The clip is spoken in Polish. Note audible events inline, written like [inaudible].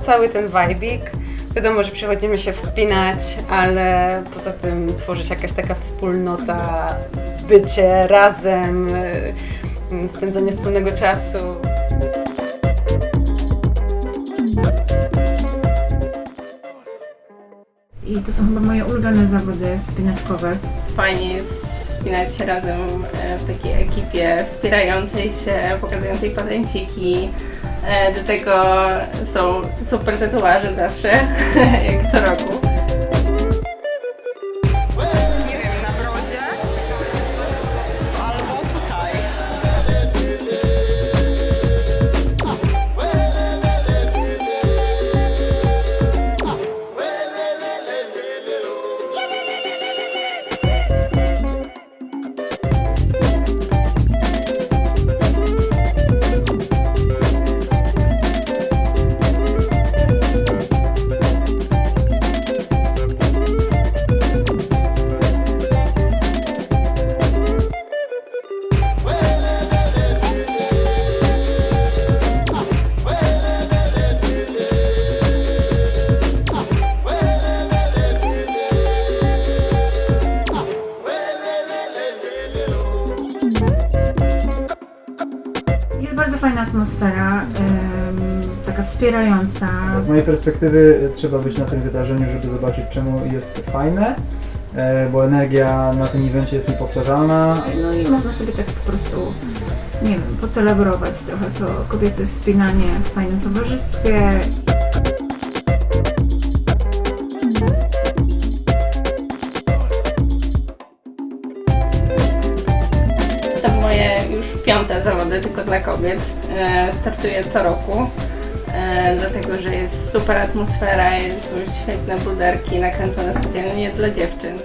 cały ten vibik. Wiadomo, że przychodzimy się wspinać, ale poza tym tworzy się jakaś taka wspólnota, bycie razem, y, spędzanie wspólnego czasu. I to są chyba moje ulubione zawody wspinaczkowe. Fajnie jest wspinać się razem e, w takiej ekipie wspierającej się, pokazującej patenciki. E, Do tego są super tatuaże zawsze, [laughs] jak co roku. Jest bardzo fajna atmosfera, em, taka wspierająca. Z mojej perspektywy e, trzeba być na tym wydarzeniu, żeby zobaczyć czemu jest fajne, e, bo energia na tym evencie jest niepowtarzalna. No i można sobie tak po prostu, nie wiem, pocelebrować trochę to kobiece wspinanie w fajnym towarzystwie. Piąte zawody tylko dla kobiet. E, Startuję co roku, e, dlatego że jest super atmosfera, są świetne buderki nakręcone specjalnie dla dziewczyn.